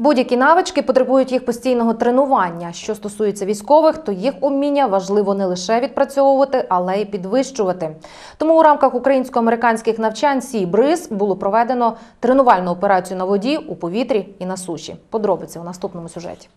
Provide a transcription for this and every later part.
Будь-які навички потребують їх постійного тренування. Що стосується військових, то їх уміння важливо не лише відпрацьовувати, але й підвищувати. Тому у рамках українсько-американських навчань Сі бриз» було проведено тренувальну операцію на воді, у повітрі і на суші. Подробиці у наступному сюжеті.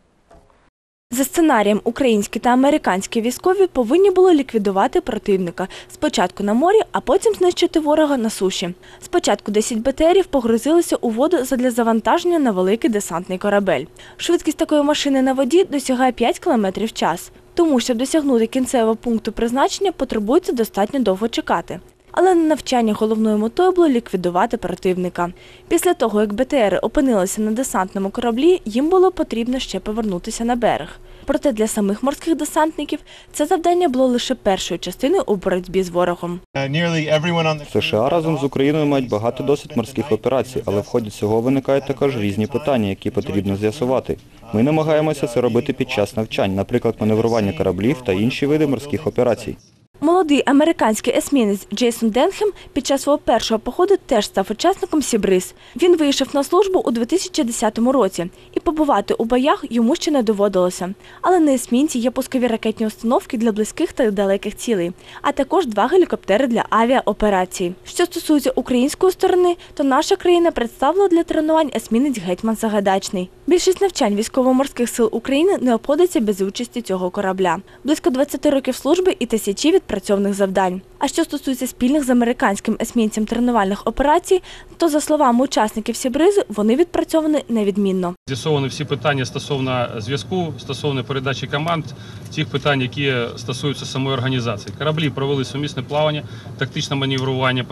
За сценарієм українські та американські військові повинні були ліквідувати противника спочатку на морі, а потім знищити ворога на суші. Спочатку 10 БТРів погрузилися у воду задля завантаження на великий десантний корабель. Швидкість такої машини на воді досягає 5 км в час. Тому, щоб досягнути кінцевого пункту призначення, потребується достатньо довго чекати. Але на навчання головною метою було ліквідувати противника. Після того, як БТРи опинилися на десантному кораблі, їм було потрібно ще повернутися на берег. Проте для самих морських десантників це завдання було лише першою частиною у боротьбі з ворогом. The США разом з Україною мають багато досить морських операцій, але в ході цього виникають також різні питання, які потрібно з'ясувати. Ми намагаємося це робити під час навчань, наприклад, маневрування кораблів та інші види морських операцій. Молодий американський есмінець Джейсон Денхем під час свого першого походу теж став учасником Сібриз. Він вийшов на службу у 2010 році, і побувати у боях йому ще не доводилося. Але на есмінці є пускові ракетні установки для близьких та далеких цілей, а також два гелікоптери для авіаоперацій. Що стосується української сторони, то наша країна представила для тренувань есмінець Гетьман Сагайдачний. Більшість навчань військово-морських сил України не обходиться без участі цього корабля. Близько 20 років служби і тисячі відпрацьовних завдань. А що стосується спільних з американським есмінцем тренувальних операцій, то за словами учасників Сібризи, вони відпрацьовані невідмінно. З'ясовані всі питання стосовно зв'язку, стосовно передачі команд, тих питань, які стосуються самої організації. Кораблі провели сумісне плавання, тактичне маневрування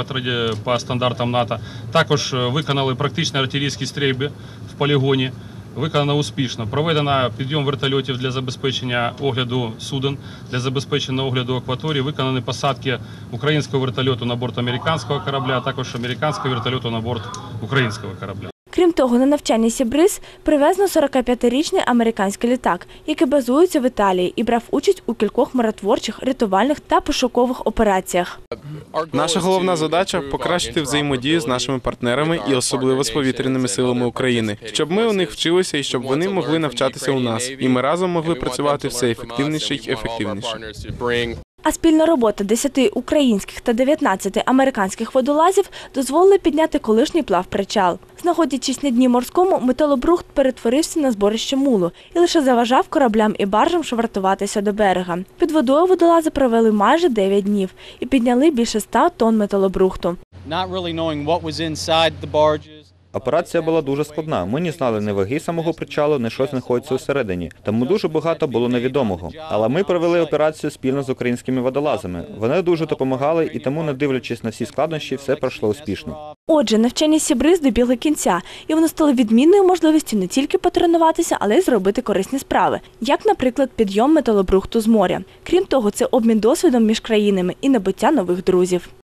по стандартам НАТО. Також е, виконали практичні артилерійські стрільби в полігоні. Виконано успішно. Проведено підйом вертольотів для забезпечення огляду суден, для забезпечення огляду акваторії. Виконані посадки українського вертольоту на борт американського корабля, а також американського вертольоту на борт українського корабля. Крім того, на навчання Сібриз привезено 45-річний американський літак, який базується в Італії і брав участь у кількох миротворчих, рятувальних та пошукових операціях. Наша головна задача покращити взаємодію з нашими партнерами і особливо з повітряними силами України, щоб ми у них вчилися і щоб вони могли навчатися у нас, і ми разом могли працювати все ефективніше й ефективніше. А спільна робота 10 українських та 19 американських водолазів дозволила підняти колишній плав причал. Знаходячись на дні морському, металобрухт перетворився на зборище мулу і лише заважав кораблям і баржам швартуватися до берега. Під водою водолази провели майже 9 днів і підняли більше 100 тонн металобрухту. Операція була дуже складна. Ми не знали ні ваги самого причалу, ні що знаходиться усередині. Тому дуже багато було невідомого. Але ми провели операцію спільно з українськими водолазами. Вони дуже допомагали, і тому, не дивлячись на всі складнощі, все пройшло успішно. Отже, навчання Сібриз добігли кінця, і воно стало відмінною можливістю не тільки потренуватися, але й зробити корисні справи, як, наприклад, підйом металобрухту з моря. Крім того, це обмін досвідом між країнами і набуття нових друзів.